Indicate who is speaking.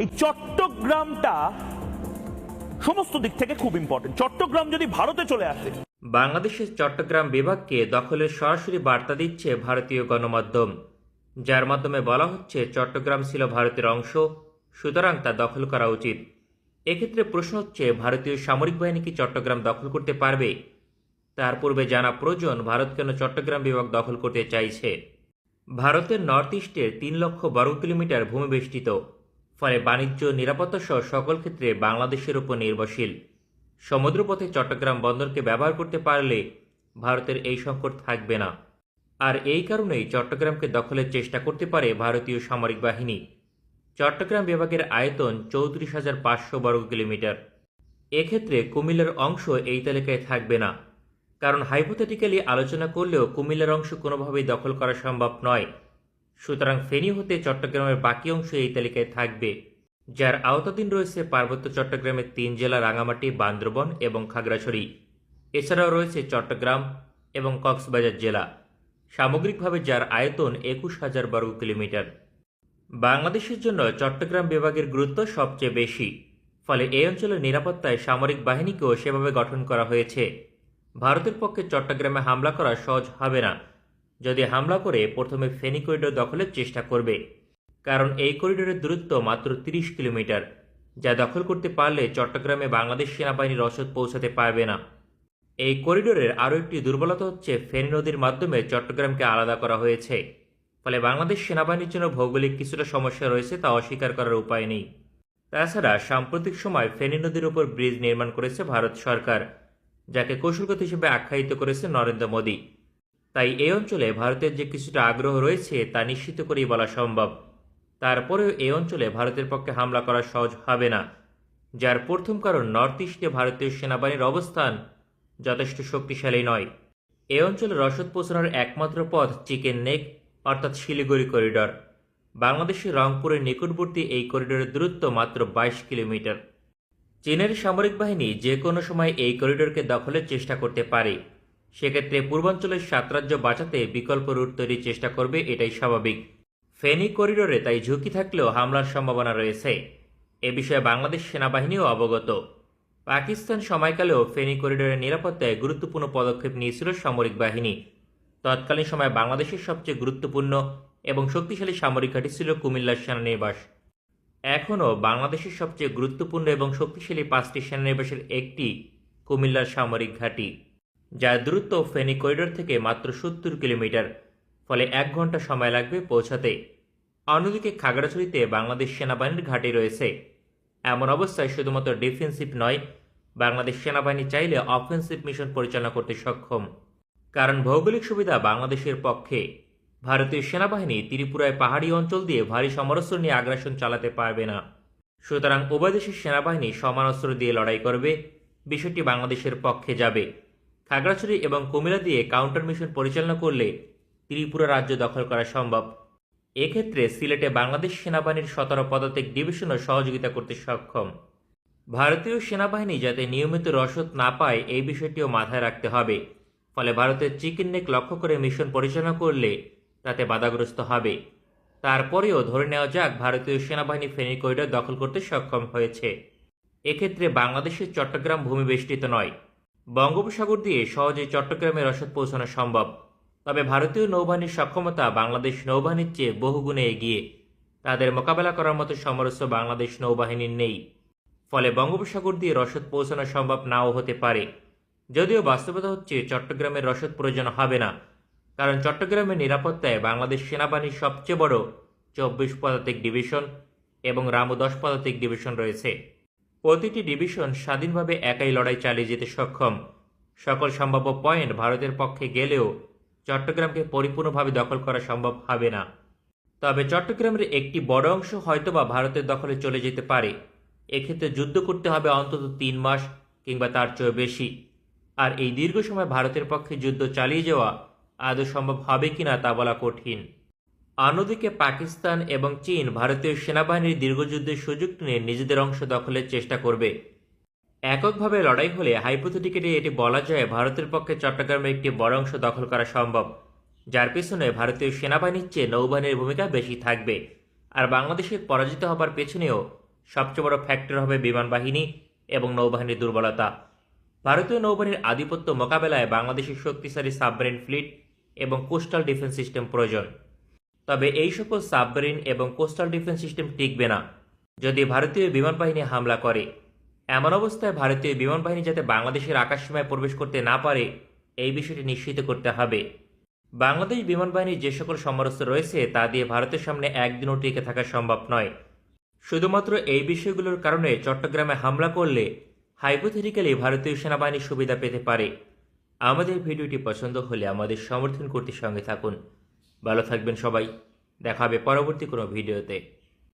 Speaker 1: এই চট্টগ্রামটা সমস্ত দিক থেকে খুব ইম্পর্টেন্ট চট্টগ্রাম যদি ভারতে চলে আসে।
Speaker 2: বাংলাদেশের চট্টগ্রাম বিভাগকে দখলের সরাসরি বার্তা দিচ্ছে ভারতীয় গণমাধ্যম। যার মাধ্যমে বলা হচ্ছে, চট্টগ্রাম ছিল ভারতের অংশ, সুতরাং তা দখল করা উচিত। এক্ষেত্রে প্রশ্ন হচ্ছে, ভারতীয় সামরিক বাহিনী কি চট্টগ্রাম দখল করতে পারবে? তার পূর্বে জানা প্রয়োজন, ভারত কেন চট্টগ্রাম বিভাগ দখল করতে চাইছে? ভারতের নর্থ ইস্টের তিন লক্ষ বর্গ কিলোমিটার ভূমি বেষ্টিত। ফলে বাণিজ্য নিরাপত্তা সহ সকল ক্ষেত্রে বাংলাদেশের উপর নির্ভরশীল। সমুদ্রপথে চট্টগ্রাম বন্দরকে ব্যবহার করতে পারলে ভারতের এই সংকট থাকবে না। আর এই কারণেই চট্টগ্রামকে দখলের চেষ্টা করতে পারে ভারতীয় সামরিক বাহিনী। চট্টগ্রাম বিভাগের আয়তন চৌত্রিশ হাজার পাঁচশো বর্গ কিলোমিটার। এক্ষেত্রে কুমিল্লার অংশ এই তালিকায় থাকবে না। কারণ হাইপোথেটিক্যালি আলোচনা করলেও কুমিল্লার অংশ কোনোভাবেই দখল করা সম্ভব নয়। সুতরাং ফেনী হতে চট্টগ্রামের বাকি অংশ এই তালিকায় থাকবে। যার আওতাধীন রয়েছে পার্বত্য চট্টগ্রামের তিন জেলা রাঙামাটি, বান্দরবন এবং খাগড়াছড়ি। এছাড়াও রয়েছে চট্টগ্রাম এবং কক্সবাজার জেলা। সামগ্রিকভাবে যার আয়তন একুশ হাজার বর্গ কিলোমিটার। বাংলাদেশের জন্য চট্টগ্রাম বিভাগের গুরুত্ব সবচেয়ে বেশি, ফলে এই অঞ্চলের নিরাপত্তায় সামরিক বাহিনীকেও সেভাবে গঠন করা হয়েছে। ভারতের পক্ষে চট্টগ্রামে হামলা করা সহজ হবে না। যদি হামলা করে প্রথমে ফেনী করিডোর দখলের চেষ্টা করবে, কারণ এই করিডোরের দূরত্ব মাত্র তিরিশ কিলোমিটার, যা দখল করতে পারলে চট্টগ্রামে বাংলাদেশ সেনাবাহিনীর রসদ পৌঁছাতে পারবে না। এই করিডোরের আরও একটি দুর্বলতা হচ্ছে ফেনী নদীর মাধ্যমে চট্টগ্রামকে আলাদা করা হয়েছে, ফলে বাংলাদেশ সেনাবাহিনীর জন্য ভৌগোলিক কিছুটা সমস্যা রয়েছে তা অস্বীকার করার উপায় নেই। তাছাড়া সাম্প্রতিক সময় ফেনী নদীর উপর ব্রিজ নির্মাণ করেছে ভারত সরকার, যাকে কৌশলগত হিসেবে আখ্যায়িত করেছে নরেন্দ্র মোদী। তাই এই অঞ্চলে ভারতের যে কিছুটা আগ্রহ রয়েছে তা নিশ্চিত করেই বলা সম্ভব। তারপরেও এই অঞ্চলে ভারতের পক্ষে হামলা করা সহজ হবে না, যার প্রথম কারণ নর্থ ইস্টে ভারতীয় সেনাবাহিনীর অবস্থান যথেষ্ট শক্তিশালী নয়। এ অঞ্চলে রসদ পৌঁছানোর একমাত্র পথ চিকেন নেক, অর্থাৎ শিলিগুড়ি করিডর। বাংলাদেশের রংপুরের নিকটবর্তী এই করিডোরের দূরত্ব মাত্র বাইশ কিলোমিটার। চীনের সামরিক বাহিনী যে কোনো সময় এই করিডোরকে দখলের চেষ্টা করতে পারে। সেক্ষেত্রে পূর্বাঞ্চলের সাত রাজ্য বাঁচাতে বিকল্প রুট তৈরির চেষ্টা করবে এটাই স্বাভাবিক। ফেনী করিডোরে তাই ঝুঁকি থাকলেও হামলার সম্ভাবনা রয়েছে। এ বিষয়ে বাংলাদেশ সেনাবাহিনীও অবগত। পাকিস্তান সময়কালেও ফেনী করিডোরের নিরাপত্তায় গুরুত্বপূর্ণ পদক্ষেপ নিয়েছিল সামরিক বাহিনী। তৎকালীন সময় বাংলাদেশের সবচেয়ে গুরুত্বপূর্ণ এবং শক্তিশালী সামরিক ঘাঁটি ছিল কুমিল্লার সেনানিবাস। এখনও বাংলাদেশের সবচেয়ে গুরুত্বপূর্ণ এবং শক্তিশালী পাঁচটি সেনানিবাসের একটি কুমিল্লার সামরিক ঘাঁটি। যার দূরত্ব ফেনী করিডোর থেকে মাত্র সত্তর কিলোমিটার, ফলে এক ঘণ্টা সময় লাগবে পৌঁছাতে। অন্যদিকে খাগড়াছড়িতে বাংলাদেশ সেনাবাহিনীর ঘাঁটি রয়েছে। এমন অবস্থায় শুধুমাত্র ডিফেন্সিভ নয়, বাংলাদেশ সেনাবাহিনী চাইলে অফেন্সিভ মিশন পরিচালনা করতে সক্ষম। কারণ ভৌগোলিক সুবিধা বাংলাদেশের পক্ষে। ভারতীয় সেনাবাহিনী ত্রিপুরায় পাহাড়ি অঞ্চল দিয়ে ভারী সমরস্ত্র নিয়ে আগ্রাসন চালাতে পারবে না। সুতরাং উভয় দেশের সেনাবাহিনী সমান অস্ত্র দিয়ে লড়াই করবে। বিষয়টি বাংলাদেশের পক্ষে যাবে। খাগড়াছড়ি এবং কুমিল্লা দিয়ে কাউন্টার মিশন পরিচালনা করলে ত্রিপুরা রাজ্য দখল করা সম্ভব। এক্ষেত্রে সিলেটে বাংলাদেশ সেনাবাহিনীর সতেরো পদাতিক ডিভিশনও সহযোগিতা করতে সক্ষম। ভারতীয় সেনাবাহিনী যাতে নিয়মিত রসদ না পায়, এই বিষয়টিও মাথায় রাখতে হবে। ফলে ভারতের চিকেন নেক লক্ষ্য করে মিশন পরিচালনা করলে তাতে বাধাগ্রস্ত হবে। তারপরেও ধরে নেওয়া যাক, ভারতীয় সেনাবাহিনী ফেনী করিডর দখল করতে সক্ষম হয়েছে। এক্ষেত্রে বাংলাদেশের চট্টগ্রাম ভূমি বেষ্টিত নয়। বঙ্গোপসাগর দিয়ে সহজেই চট্টগ্রামে রসদ পৌঁছানো সম্ভব। তবে ভারতীয় নৌবাহিনীর সক্ষমতা বাংলাদেশ নৌবাহিনীর চেয়ে বহুগুণে এগিয়ে। তাদের মোকাবেলা করার মতো সমরস্য বাংলাদেশ নৌবাহিনীর নেই। ফলে বঙ্গোপসাগর দিয়ে রসদ পৌঁছানো সম্ভব নাও হতে পারে। যদিও বাস্তবতা হচ্ছে, চট্টগ্রামের রসদ প্রয়োজন হবে না। কারণ চট্টগ্রামের নিরাপত্তায় বাংলাদেশ সেনাবাহিনীর সবচেয়ে বড় চব্বিশ পদাতিক ডিভিশন এবং রামু দশ পদাতিক ডিভিশন রয়েছে। প্রতিটি ডিভিশন স্বাধীনভাবে একাই লড়াই চালিয়ে যেতে সক্ষম। সকল সম্ভাব্য পয়েন্ট ভারতের পক্ষে গেলেও চট্টগ্রামকে পরিপূর্ণভাবে দখল করা সম্ভব হবে না। তবে চট্টগ্রামের একটি বড় অংশ হয়তোবা ভারতের দখলে চলে যেতে পারে। এক্ষেত্রে যুদ্ধ করতে হবে অন্তত তিন মাস কিংবা তার চেয়েও বেশি। আর এই দীর্ঘ সময় ভারতের পক্ষে যুদ্ধ চালিয়ে যাওয়া আদৌ সম্ভব হবে কিনা তা বলা কঠিন। অন্যদিকে পাকিস্তান এবং চীন ভারতীয় সেনাবাহিনীর দীর্ঘযুদ্ধের সুযোগ নিয়ে নিজেদের অংশ দখলের চেষ্টা করবে। এককভাবে লড়াই হলে হাইপোথেটিক্যালি এটি বলা যায় ভারতের পক্ষে চট্টগ্রামের একটি বড় অংশ দখল করা সম্ভব, যার পেছনে ভারতীয় সেনাবাহিনীর চেয়ে নৌবাহিনীর ভূমিকা বেশি থাকবে। আর বাংলাদেশের পরাজিত হবার পেছনেও সবচেয়ে বড় ফ্যাক্টর হবে বিমান বাহিনী এবং নৌবাহিনীর দুর্বলতা। ভারতীয় নৌবাহিনীর আধিপত্য মোকাবেলায় বাংলাদেশের শক্তিশালী সাবমেরিন ফ্লিট এবং কোস্টাল ডিফেন্স সিস্টেম প্রয়োজন। তবে এই সকল সাবমেরিন এবং কোস্টাল ডিফেন্স সিস্টেম টিকবে না, যদি ভারতীয় বিমান বাহিনী হামলা করে। এমন অবস্থায় ভারতীয় বিমান বাহিনী যাতে বাংলাদেশের আকাশসীমায় প্রবেশ করতে না পারে, এই বিষয়টি নিশ্চিত করতে হবে। বাংলাদেশ বিমান বাহিনীর যে সকল সমরস্ত রয়েছে, তা দিয়ে ভারতের সামনে একদিনও টিকে থাকা সম্ভব নয়। শুধুমাত্র এই বিষয়গুলোর কারণে চট্টগ্রামে হামলা করলে হাইপোথেটিক্যালি ভারতীয় সেনাবাহিনী সুবিধা পেতে পারে। আমাদের ভিডিওটি পছন্দ হলে আমাদের সমর্থন করতে সঙ্গে থাকুন। ভালো থাকবেন সবাই। দেখা হবে পরবর্তী কোনো ভিডিওতে।